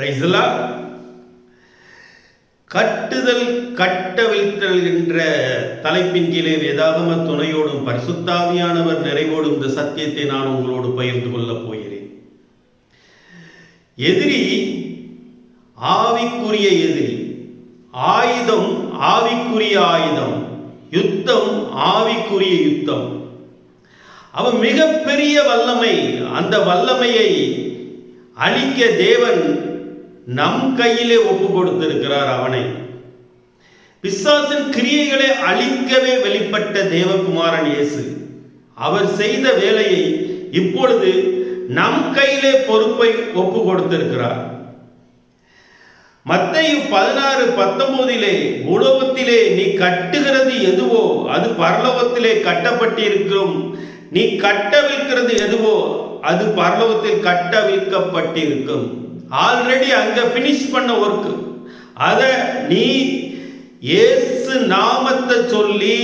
பிரைஸ்லா கட்டுதல் கட்டவிழ்த்தல் என்ற தலைப்பின் கீழே வேதாகம துணையோடும் பரிசுத்தாவியானவர் நிறைவோடும் இந்த சத்தியத்தை நான் உங்களோடு பகிர்ந்து கொள்ளப் போகிறேன். எதிரி ஆவிக்குரிய எதிரி ஆயுதம் ஆவிக்குரிய ஆயுதம் யுத்தம் ஆவிக்குரிய யுத்தம். அவன் மிகப்பெரிய வல்லமை அந்த வல்லமையை அழிக்க தேவன் நம் கையிலே ஒப்பு கொடுத்திருக்கிறார் அவனை. பிசாசின் கிரியைகளை அழிக்கவே வெளிப்பட்ட தேவகுமாரன் இயேசு அவர் செய்த வேலையை இப்பொழுது நம் கையிலே பொறுப்பை ஒப்பு கொடுத்திருக்கிறார். மத்தையு பதினாறு பத்தொன்பதிலே உலகத்திலே நீ கட்டுகிறது எதுவோ அது பரலோகத்திலே கட்டப்பட்டிருக்கும். நீ கட்டவிழ்கிறது எதுவோ அது பரலோகத்தில் கட்டவிழ்க்கப்பட்டிருக்கும். ஆல்ரெடி அங்க பினிஷ் பண்ண ஒர்க் அதை நீ இயேசு நாமத்தை சொல்லி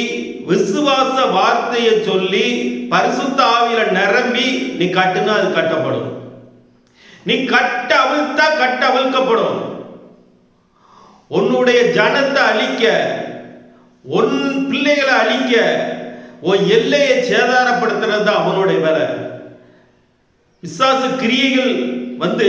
விசுவாச வார்த்தையை சொல்லி பரிசுத்த ஆவியில நிரம்பி நீ கட்டுனா அது கட்டப்படும். நீ கட்ட அவிழ்த்தா கட்ட அவிழ்க்கப்படும். உன்னுடைய ஜனத்தை அழிக்க உன் பிள்ளைகளை அழிக்க உன் எல்லையை சேதாரப்படுத்துறது தான் அவனுடைய வேலை. விசுவாச கிரியைகள் வந்து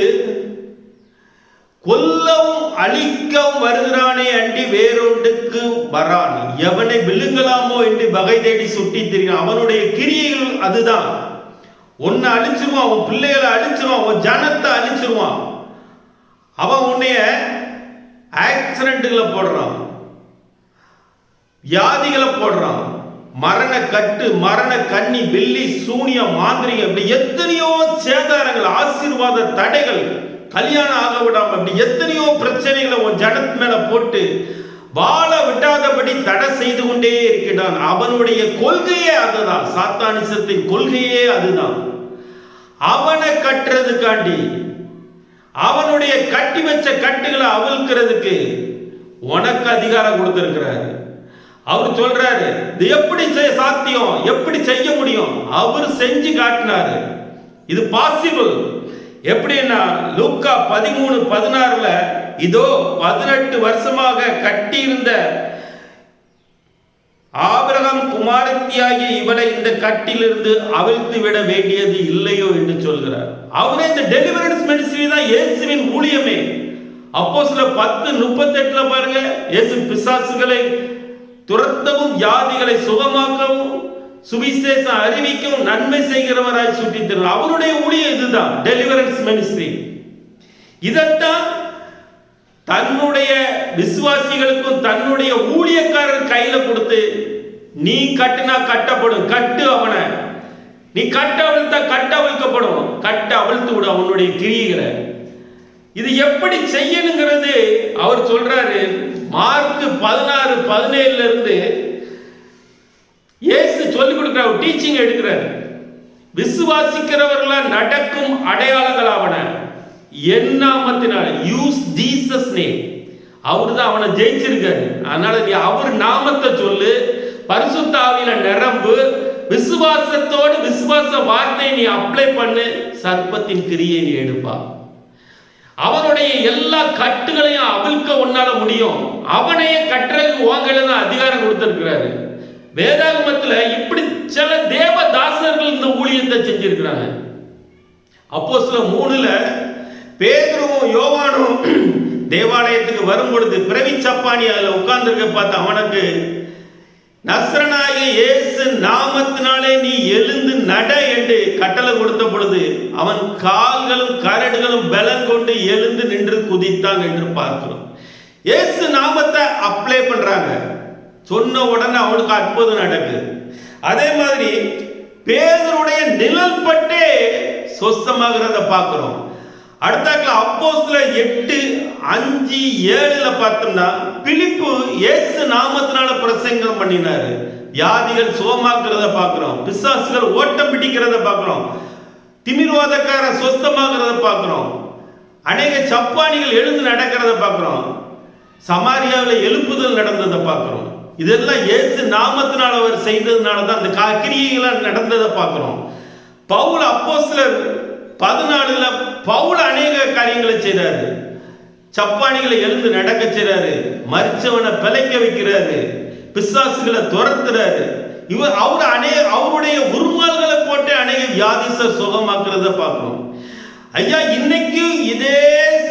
கொல்லவும் அழிக்கவும் வருகிறானே அண்டி வேறொன்றுக்கு வரான். எவனை விழுங்கலாமோ என்று வகை தேடி சுட்டி தெரியும் அவனுடைய கிரியைகள் அதுதான். உன்னை அழிச்சிருவான் உன் பிள்ளைகளை அழிச்சிருவான் உன் ஜனத்தை அழிச்சிருவான். அவன் உன்னைய ஆக்சிடென்ட்டுகளை போடுறான். வியாதிகளை போடுறான். மரண கட்டு மரண கன்னி வெள்ளி சூனியம் மாந்திரிகம் எத்தனையோ சேதாரங்கள் ஆசீர்வாத தடைகள் கல்யாணம் ஆக விடாம அப்படி எத்தனையோ பிரச்சனைகளை உன் ஜனத்து மேல போட்டு வாழ விடாதபடி தடை செய்து கொண்டே இருக்கிறான். அவனுடைய கொள்கையே அதுதான். சாத்தானிசத்தின் கொள்கையே அதுதான். அவனை கட்டுறதுக்காண்டி அவனுடைய கட்டி வச்ச கட்டுகளை அவிழ்க்கிறதுக்கு உனக்கு அதிகாரம் கொடுத்திருக்கிறாரு. அவர் சொல்றாரு இது எப்படி செய்ய சாத்தியம்? எப்படி செய்ய முடியும்? அவர் செஞ்சு காட்டினாரு. இது பாசிபிள் எப்படின்னா லூக்கா பதிமூணு பதினாறுல இதோ பதினெட்டு வருஷமாக கட்டியிருந்த ஆபிரகம் குமாரத்தியாகிய இவளை இந்த கட்டிலிருந்து அவிழ்த்து விட வேண்டியது இல்லையோ என்று சொல்கிறார். அவரே இந்த டெலிவரன்ஸ் மினிஸ்ட்ரி தான் இயேசுவின் ஊழியமே. அப்போ சில பத்து முப்பத்தெட்டுல பாருங்க இயேசு பிசாசுகளை துரத்தவும் வியாதிகளை சுகமாக்கவும் சுவிசேஷம் அறிவிக்கும் நன்மை செய்கிறவராய் சுட்டி தருவார் அவருடைய ஊழியம் இதுதான் டெலிவரன்ஸ் மினிஸ்ட்ரி இதைத்தான் தன்னுடைய விசுவாசிகளுக்கும் தன்னுடைய ஊழியக்காரர் கையில கொடுத்து நீ கட்டினா கட்டப்படும் கட்டு அவனை. நீ கட்ட அவிழ்த்தா கட்ட அவிழ்க்கப்படும். கட்ட அவிழ்த்து விடு அவனுடைய கிரியைகளை. இது எப்படி செய்யணுங்கிறது அவர் சொல்றாரு. மார்க் பதினாறு பதினேழுல இருந்து இயேசு சொல்லிக் கொடுக்கிறார் டீச்சிங் எடுக்கிறார். விசுவாசிக்கிறவர்கள நடக்கும் அடையாளங்கள் அவன என் நாமத்தினால் யூஸ் ஜீசஸ் நேம் அவர் தான் அவனை ஜெயிச்சிருக்காரு. அதனால நீ அவர் நாமத்தை சொல்லு. பரிசுத்தாவில நிரம்பு. விசுவாசத்தோடு விசுவாச வார்த்தையை நீ அப்ளை பண்ணு. சர்ப்பத்தின் கிரியை நீ எடுப்பா. அவனுடைய எல்லா கட்டுகளையும் அவிழ்க்க உன்னால முடியும். அவனையே கட்டுறதுக்கு உங்களையில தான் அதிகாரம் கொடுத்திருக்கிறாரு. வேதாகமத்துல இப்படி சில தேவதாசர்கள் இந்த ஊழியத்தை செஞ்சிருக்கிறாங்க. அப்போ சில மூணுல பேதுருவும் யோவானும் தேவாலயத்துக்கு வரும் பொழுது பிரவி சப்பானி அதில் உட்கார்ந்துருக்க பார்த்த அவனுக்கு நஸ்ரனாகிய இயேசு நாமத்தினாலே நீ எழுந்து நட என்று கட்டளை கொடுத்த பொழுது அவன் கால்களும் கரடுகளும் பலன் கொண்டு எழுந்து நின்று குதித்தான் என்று பார்க்கிறோம். இயேசு நாமத்தை அப்ளை பண்றாங்க. சொன்ன உடனே அவனுக்கு அற்புதம் நடக்குது. அதே மாதிரி பேதருடைய நிழல் பட்டே சொஸ்தமாகிறத பார்க்கிறோம் அடுத்தாக்கில் அப்போஸ்ல எட்டு அஞ்சு ஏழுல பார்த்தோம்னா பிலிப்பு இயேசு நாமத்தினால பிரசங்கம் பண்ணினாரு. வியாதிகள் சுகமாக்குறத பார்க்கிறோம். பிசாசுகள் ஓட்டம் பிடிக்கிறத பார்க்கிறோம். திமிர்வாதக்கார சொஸ்தமாகிறத பார்க்கிறோம். அநேக சப்பானிகள் எழுந்து நடக்கிறத பார்க்கிறோம். சமாரியாவில் எழுப்புதல் நடந்ததை பார்க்கிறோம். இதெல்லாம் ஏசு நாமத்தினால் அவர் செய்ததுனால தான் அந்த கா- கிரியைகளாம் நடந்ததை பார்க்குறோம். பவுல் சில பதினாலுல பவுல் அநேக காரியங்களை செய்கிறாரு சப்பானிகளை எழுந்து நடக்க செய்கிறாரு மரிச்சவனை பிழைக்க வைக்கிறாரு. பிசாசுகளை துரத்துறாரு. இவர் அவர் அநே அவருடைய உருமால்களை போட்டு அநேக வியாதிசர் சுகமாக்குறத பார்க்குறோம். ஐயா இன்னைக்கும் இதே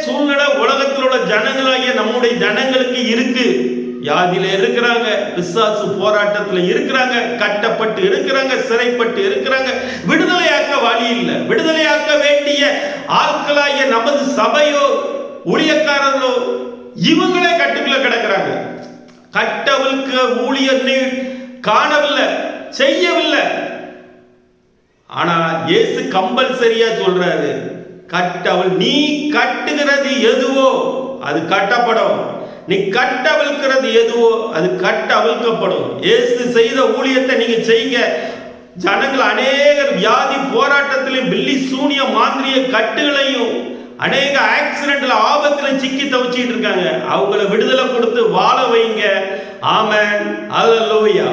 சூழ்நிலை உலகத்தில் உள்ள ஜனங்களாகிய நம்முடைய ஜனங்களுக்கு இருக்குது வியாதியில இருக்கிறாங்க பிசாசு போராட்டத்துல இருக்கிறாங்க கட்டப்பட்டு இருக்கிறாங்க சிறைப்பட்டு இருக்கிறாங்க. விடுதலையாக்க வழி இல்லை. விடுதலையாக்க வேண்டிய ஆட்களாகிய நமது சபையோ ஊழியக்காரர்களோ இவங்களே கட்டுக்குள்ள கிடக்குறாங்க. கட்டவிழ்க்க ஊழியர்னு காணவில்லை செய்யவில்லை. ஆனா இயேசு கம்பல்சரியா சொல்றாரு கட்டவள் நீ கட்டுகிறது எதுவோ அது கட்டப்படும். நீ கட்டவிழ்க்கிறது எதுவோ அது கட்டவிழ்க்கப்படும். ஏசு செய்த ஊழியத்தை நீங்க செய்யுங்க. ஜனங்கள் அநேகர் வியாதி போராட்டத்திலையும் பில்லி சூனிய மாந்திரிய கட்டுகளையும் அநேக ஆக்சிடென்ட்ல ஆபத்துல சிக்கி தவிச்சிட்டு இருக்காங்க. அவங்கள விடுதலை கொடுத்து வாழ வைங்க. ஆமென். அல்லேலூயா